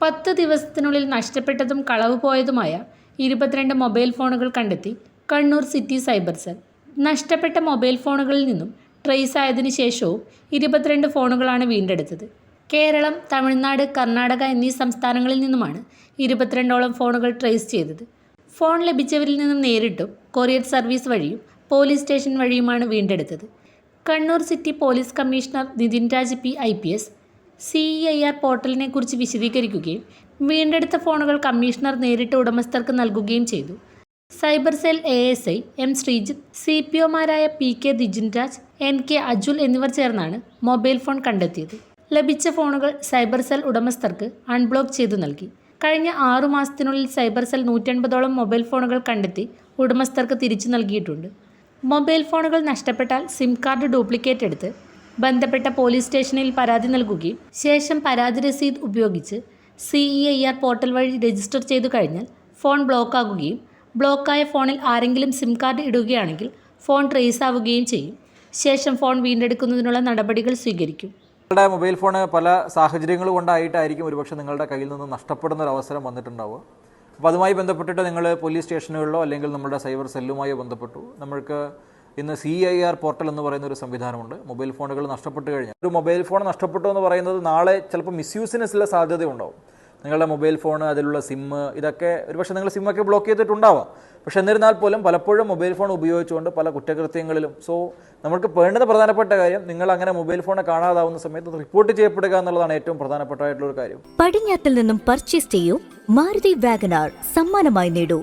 പത്ത് ദിവസത്തിനുള്ളിൽ നഷ്ടപ്പെട്ടതും കളവ് പോയതുമായ ഇരുപത്തിരണ്ട് മൊബൈൽ ഫോണുകൾ കണ്ടെത്തി കണ്ണൂർ സിറ്റി സൈബർ സെൽ. നഷ്ടപ്പെട്ട മൊബൈൽ ഫോണുകളിൽ നിന്നും ട്രേസ് ആയതിനു ശേഷവും ഇരുപത്തിരണ്ട് ഫോണുകളാണ് വീണ്ടെടുത്തത്. കേരളം തമിഴ്നാട് കർണാടക എന്നീ സംസ്ഥാനങ്ങളിൽ നിന്നുമാണ് ഇരുപത്തിരണ്ടോളം ഫോണുകൾ ട്രേസ് ചെയ്തത്. ഫോൺ ലഭിച്ചവരിൽ നിന്നും നേരിട്ടും കൊറിയർ സർവീസ് വഴിയും പോലീസ് സ്റ്റേഷൻ വഴിയുമാണ് വീണ്ടെടുത്തത്. Kannur city police commissioner Nitin Raj P. I. P. S. C I R പോർട്ടലിനെ കുറിച്ച് വിശദീകരിക്കുകയും വീണ്ടെടുത്ത ഫോണുകൾ കമ്മീഷണർ നേരിട്ട് ഉടമസ്ഥർക്ക് നൽകുകയും ചെയ്തു. Cyber cell A S I M. Sreejith C P ഒമാരായ P K Dijin Raj N K Ajul എന്നിവർ ചേർന്നാണ് മൊബൈൽ ഫോൺ കണ്ടെത്തിയത്. ലഭിച്ച ഫോണുകൾ സൈബർ സെൽ ഉടമസ്ഥർക്ക് അൺബ്ലോക്ക് ചെയ്തു നൽകി. കഴിഞ്ഞ ആറു മാസത്തിനുള്ളിൽ സൈബർ സെൽ നൂറ്റൻപതോളം മൊബൈൽ ഫോണുകൾ കണ്ടെത്തി ഉടമസ്ഥർക്ക് തിരിച്ചു നൽകിയിട്ടുണ്ട്. മൊബൈൽ ഫോണുകൾ നഷ്ടപ്പെട്ടാൽ സിം കാർഡ് ഡ്യൂപ്ലിക്കേറ്റ് എടുത്ത് ബന്ധപ്പെട്ട പോലീസ് സ്റ്റേഷനിൽ പരാതി നൽകുകയും ശേഷം പരാതി രസീത് ഉപയോഗിച്ച് C E I R portal വഴി രജിസ്റ്റർ ചെയ്തു കഴിഞ്ഞാൽ ഫോൺ ബ്ലോക്കാകുകയും ബ്ലോക്കായ ഫോണിൽ ആരെങ്കിലും സിം കാർഡ് ഇടുകയാണെങ്കിൽ ഫോൺ ട്രേസ് ആവുകയും ചെയ്യും. ശേഷം ഫോൺ വീണ്ടെടുക്കുന്നതിനുള്ള നടപടികൾ സ്വീകരിക്കും. നിങ്ങളുടെ മൊബൈൽ ഫോൺ പല സാഹചര്യങ്ങൾ കൊണ്ടായിട്ടായിരിക്കും ഒരുപക്ഷെ നിങ്ങളുടെ കയ്യിൽ നിന്ന് നഷ്ടപ്പെടുന്ന ഒരു അവസരം വന്നിട്ടുണ്ടാവുക. അപ്പോൾ അതുമായി ബന്ധപ്പെട്ടിട്ട് നിങ്ങൾ പോലീസ് സ്റ്റേഷനുകളിലോ അല്ലെങ്കിൽ നമ്മുടെ സൈബർ സെല്ലുമായോ ബന്ധപ്പെട്ടു. നമ്മൾക്ക് ഇന്ന് സി ഐ ആർ പോർട്ടൽ എന്ന് പറയുന്ന ഒരു സംവിധാനമുണ്ട്. മൊബൈൽ ഫോണുകൾ നഷ്ടപ്പെട്ട് കഴിഞ്ഞാൽ. ഒരു മൊബൈൽ ഫോൺ നഷ്ടപ്പെട്ടു എന്ന് പറയുന്നത് നാളെ ചിലപ്പോൾ മിസ്യൂസിനുള്ള സാധ്യത ഉണ്ടാവും നിങ്ങളുടെ മൊബൈൽ ഫോൺ അതിലുള്ള സിമ്മ് ഇതൊക്കെ ഒരുപക്ഷെ നിങ്ങൾ സിമ്മൊക്കെ ബ്ലോക്ക് ചെയ്തിട്ടുണ്ടാവാം. പക്ഷെ എന്നിരുന്നാൽ പോലും പലപ്പോഴും മൊബൈൽ ഫോൺ ഉപയോഗിച്ചുകൊണ്ട് പല കുറ്റകൃത്യങ്ങളിലും സോ നമുക്ക് വേണ്ടത് പ്രധാനപ്പെട്ട കാര്യം നിങ്ങൾ അങ്ങനെ മൊബൈൽ ഫോൺ കാണാതാവുന്ന സമയത്ത് റിപ്പോർട്ട് ചെയ്യപ്പെടുക എന്നുള്ളതാണ് ഏറ്റവും പ്രധാനപ്പെട്ടതായിട്ടുള്ള ഒരു കാര്യം. പടിഞ്ഞാത്തിൽ നിന്നും പർച്ചേസ് ചെയ്യൂ മാരുതി വാഗനാർ സമ്മാനമായി നേടൂ.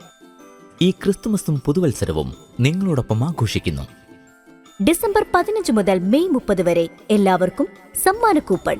ഈ ക്രിസ്തുമസും പുതുവത്സരവും നിങ്ങളോടൊപ്പം ആഘോഷിക്കുന്നു. ഡിസംബർ പതിനഞ്ച് മുതൽ മെയ് മുപ്പത് വരെ എല്ലാവർക്കും സമ്മാന കൂപ്പൺ.